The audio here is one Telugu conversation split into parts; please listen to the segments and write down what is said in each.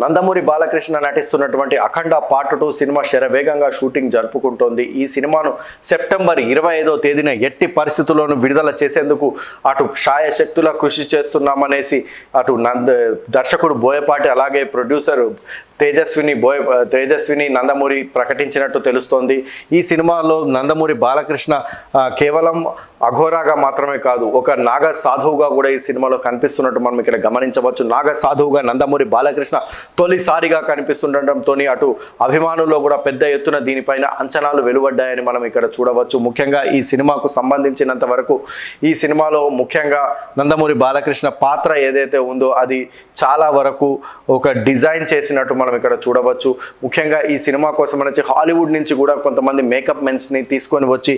నందమూరి బాలకృష్ణ నటిస్తున్నటువంటి అఖండ పార్ట్ టూ సినిమా శరవేగంగా షూటింగ్ జరుపుకుంటోంది. ఈ సినిమాను సెప్టెంబర్ ఇరవై ఐదో తేదీన ఎట్టి పరిస్థితుల్లోనూ విడుదల చేసేందుకు అటు శక్తుల కృషి చేస్తున్నామనేసి అటు నంద దర్శకుడు బోయపాటి అలాగే ప్రొడ్యూసర్ తేజస్విని బోయ తేజస్విని నందమూరి ప్రకటించినట్టు తెలుస్తోంది. ఈ సినిమాలో నందమూరి బాలకృష్ణ కేవలం అఘోరాగా మాత్రమే కాదు ఒక నాగ సాధువుగా కూడా ఈ సినిమాలో కనిపిస్తున్నట్టు మనం ఇక్కడ గమనించవచ్చు. నాగ సాధువుగా నందమూరి బాలకృష్ణ తొలిసారిగా కనిపిస్తుండటంతో అటు అభిమానుల్లో కూడా పెద్ద ఎత్తున దీనిపైన అంచనాలు వెలువడ్డాయని మనం ఇక్కడ చూడవచ్చు. ముఖ్యంగా ఈ సినిమాకు సంబంధించినంత వరకు ఈ సినిమాలో ముఖ్యంగా నందమూరి బాలకృష్ణ పాత్ర ఏదైతే ఉందో అది చాలా వరకు ఒక డిజైన్ చేసినట్టు మనం ఇక్కడ చూడవచ్చు. ముఖ్యంగా ఈ సినిమా కోసం నుంచి హాలీవుడ్ నుంచి కూడా కొంతమంది మేకప్ మెన్స్ని తీసుకొని వచ్చి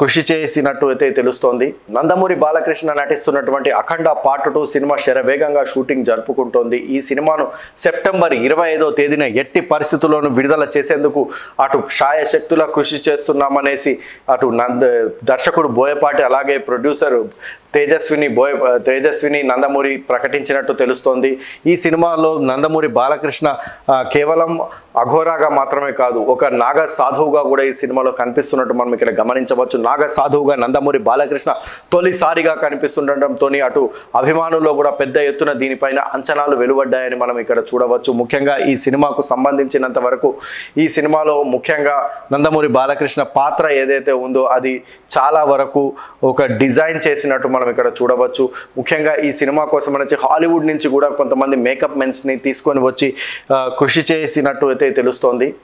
కృషి చేసినట్టు అయితే తెలుస్తోంది. నందమూరి బాలకృష్ణ నటిస్తున్నటువంటి అఖండ పార్ట్ టూ సినిమా శరవేగంగా షూటింగ్ జరుపుకుంటోంది. ఈ సినిమాను సెప్టెంబర్ ఇరవై ఐదో తేదీన ఎట్టి పరిస్థితుల్లోనూ విడుదల చేసేందుకు అటు శాయశక్తుల కృషి చేస్తున్నామనేసి అటు నంద దర్శకుడు బోయపాటి అలాగే ప్రొడ్యూసర్ తేజస్విని బోయ తేజస్విని నందమూరి ప్రకటించినట్టు తెలుస్తోంది. ఈ సినిమాలో నందమూరి బాలకృష్ణ కేవలం అఘోరాగా మాత్రమే కాదు ఒక నాగ సాధువుగా కూడా ఈ సినిమాలో కనిపిస్తున్నట్టు మనం ఇక్కడ గమనించవచ్చు. నాగ సాధువుగా నందమూరి బాలకృష్ణ తొలిసారిగా కనిపిస్తుండటంతో అటు అభిమానుల్లో కూడా పెద్ద ఎత్తున దీనిపైన అంచనాలు వెలువడ్డాయని మనం ఇక్కడ చూడవచ్చు. ముఖ్యంగా ఈ సినిమాకు సంబంధించినంత వరకు ఈ సినిమాలో ముఖ్యంగా నందమూరి బాలకృష్ణ పాత్ర ఏదైతే ఉందో అది చాలా వరకు ఒక డిజైన్ చేసినట్టు మనం ఇక్కడ చూడవచ్చు. ముఖ్యంగా ఈ సినిమా కోసం వచ్చి హాలీవుడ్ నుంచి కూడా కొంతమంది మేకప్ మెన్స్ని తీసుకొని వచ్చి కృషి చేసినట్టు అయితే తెలుస్తోంది.